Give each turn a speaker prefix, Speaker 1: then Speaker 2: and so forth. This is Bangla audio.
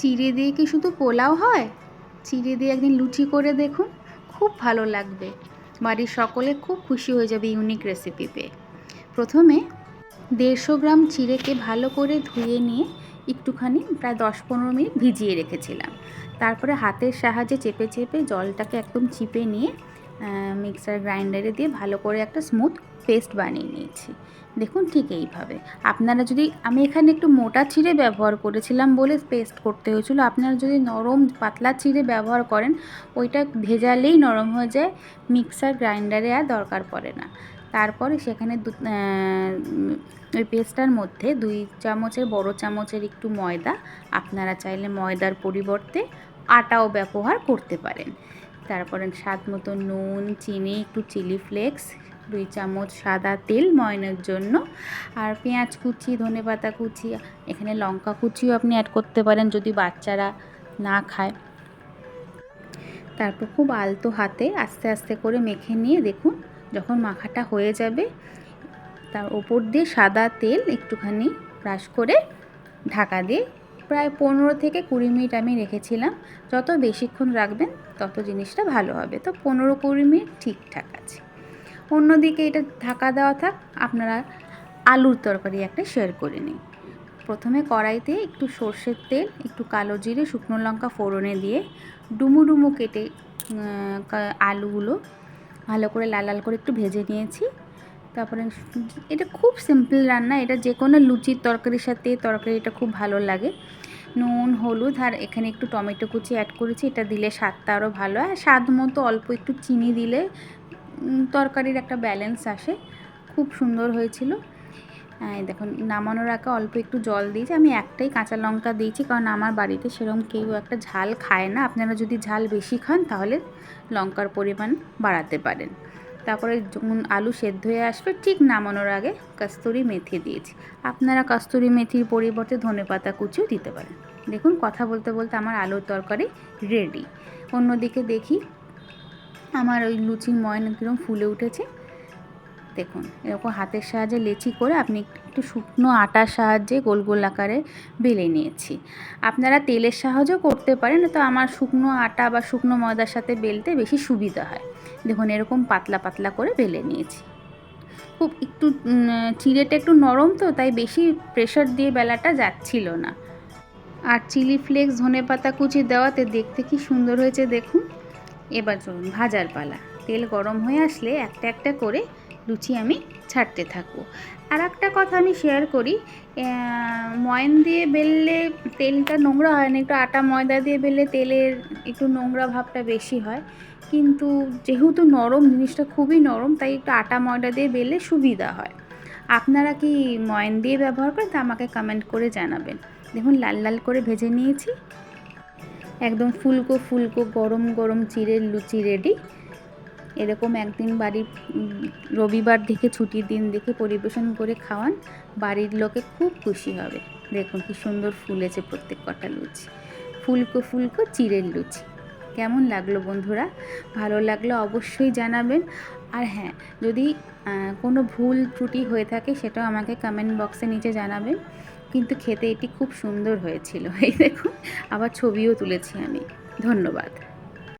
Speaker 1: চিড়ে দিয়ে কি শুধু পোলাও হয়? চিড়ে দিয়ে একদিন লুচি করে দেখুন, খুব ভালো লাগবে। বাড়ির সকলে খুব খুশি হয়ে যাবে ইউনিক রেসিপি পেয়ে। প্রথমে দেড়শো গ্রাম চিড়েকে ভালো করে ধুয়ে নিয়ে একটুখানি প্রায় দশ পনেরো মিনিট ভিজিয়ে রেখেছিলাম। তারপরে হাতের সাহায্যে চেপে চেপে জলটাকে একদম চিপে নিয়ে মিক্সার গ্রাইন্ডারে দিয়ে ভালো করে একটা স্মুথ পেস্ট বানিয়ে নিয়েছি। দেখুন ঠিক এইভাবে। আপনারা যদি, আমি এখানে একটু মোটা চিড়ে ব্যবহার করেছিলাম বলে পেস্ট করতে হয়েছিল, আপনারা যদি নরম পাতলা চিড়ে ব্যবহার করেন, ওইটা ভেজালেই নরম হয়ে যায় মিক্সার গ্রাইন্ডারে আর দরকার পড়ে না। তারপরে সেখানে ওই পেস্টটার মধ্যে দুই চামচের, বড় চামচের একটু ময়দা, আপনারা চাইলে ময়দার পরিবর্তে আটাও ব্যবহার করতে পারেন। তারপরে স্বাদ মতো নুন, চিনি, একটু চিলি ফ্লেক্স, দুই চামচ সাদা তেল ময়নের জন্য, আর পেঁয়াজ কুচি, ধনে পাতা কুচি, এখানে লঙ্কা কুচিও আপনি অ্যাড করতে পারেন যদি বাচ্চারা না খায়। তারপর খুব আলতো হাতে আস্তে আস্তে করে মেখে নিয়ে দেখুন যখন মাখাটা হয়ে যাবে, তার ওপর দিয়ে সাদা তেল একটুখানি ব্রাশ করে ঢাকা দিয়ে প্রায় পনেরো থেকে কুড়ি মিনিট আমি রেখেছিলাম। যত বেশিক্ষণ রাখবেন, তত জিনিসটা ভালো হবে। তো পনেরো কুড়ি মিনিট ঠিকঠাক আছে। অন্যদিকে এটা ঢাকা দেওয়া থাক, আপনারা আলুর তরকারি একটা শেয়ার করে নিন। প্রথমে কড়াইতে একটু সর্ষের তেল, একটু কালো জিরে, শুকনো লঙ্কা ফোড়নে দিয়ে ডুমু ডুমু কেটে আলুগুলো ভালো করে লাল লাল করে একটু ভেজে নিয়েছি। তারপরে এটা খুব সিম্পল রান্না, এটা যে কোনো লুচির তরকারির সাথে তরকারিটা খুব ভালো লাগে। নুন, হলুদ আর এখানে একটু টমেটো কুচি অ্যাড করেছি, এটা দিলে স্বাদটা আরও ভালো হয়। স্বাদ মতো অল্প একটু চিনি দিলে তরকারির একটা ব্যালেন্স আসে। খুব সুন্দর হয়েছিল। দেখুন, নামানোর আগে অল্প একটু জল দিয়েছি। আমি একটাই কাঁচা লঙ্কা দিয়েছি, কারণ আমার বাড়িতে সেরকম কেউ একটা ঝাল খায় না। আপনারা যদি ঝাল বেশি খান, তাহলে লঙ্কার পরিমাণ বাড়াতে পারেন। তারপরে যখন আলু সেদ্ধ হয়ে আসবে, ঠিক নামানোর আগে কস্তুরি মেথি দিয়েছি। আপনারা কস্তুরি মেথির পরিবর্তে ধনে পাতা কুচিও দিতে পারেন। দেখুন, কথা বলতে বলতে আমার আলুর তরকারি রেডি অন্যদিকে দেখি, আমার ওই লুচির ময়ন কীরকম ফুলে উঠেছে। দেখুন, এরকম হাতের সাহায্যে লেচি করে আপনি একটু শুকনো আটার সাহায্যে গোল গোল আকারে বেলে নিয়েছি। আপনারা তেলের সাহায্যেও করতে পারেন, তো আমার শুকনো আটা বা শুকনো ময়দার সাথে বেলতে বেশি সুবিধা হয়। দেখুন, এরকম পাতলা পাতলা করে বেলে নিয়েছি। খুব একটু চিড়েটা একটু নরম তো, তাই বেশি প্রেশার দিয়ে বেলাটা যাচ্ছিল না। আর চিলি ফ্লেক্স, ধনে পাতা কুচি দেওয়াতে দেখতে কি সুন্দর হয়েছে দেখুন। এবার চলুন, ভাজার পালা। তেল গরম হয়ে আসলে একটা একটা করে লুচি আমি ছাড়তে থাকব। আর একটা কথা আমি শেয়ার করি ময়ন দিয়ে বেললে তেলটা নোংরা হয় না, একটু আটা ময়দা দিয়ে বেললে তেলের একটু নোংরা ভাবটা বেশি হয়। কিন্তু যেহেতু নরম, জিনিসটা খুবই নরম, তাই একটু আটা ময়দা দিয়ে বেললে সুবিধা হয়। আপনারা কি ময়ন দিয়ে ব্যবহার করেন তা আমাকে কমেন্ট করে জানাবেন। দেখুন, লাল লাল করে ভেজে নিয়েছি। একদম ফুলকো ফুলকো গরম গরম চিড়ের লুচি রেডি এরকম একদিন বাড়ির রবিবার দেখে, ছুটির দিন দেখে পরিবেশন করে খাওয়ান, বাড়ির লোকে খুব খুশি হবে। দেখুন কি সুন্দর ফুলেছে প্রত্যেক কটা লুচি। ফুলকো ফুলকো, চিড়ের লুচি। কেমন লাগল বন্ধুরা? ভালো লাগল অবশ্যই জানাবেন। আর হ্যাঁ যদি কোনো ভুল ত্রুটি হয়ে থাকে, সেটাও আমাকে কমেন্ট বক্সে নিচে জানাবেন। কিন্তু খেতে এটি খুব সুন্দর হয়েছিল। এই দেখুন, আবার ছবিও তুলেছি আমি। ধন্যবাদ।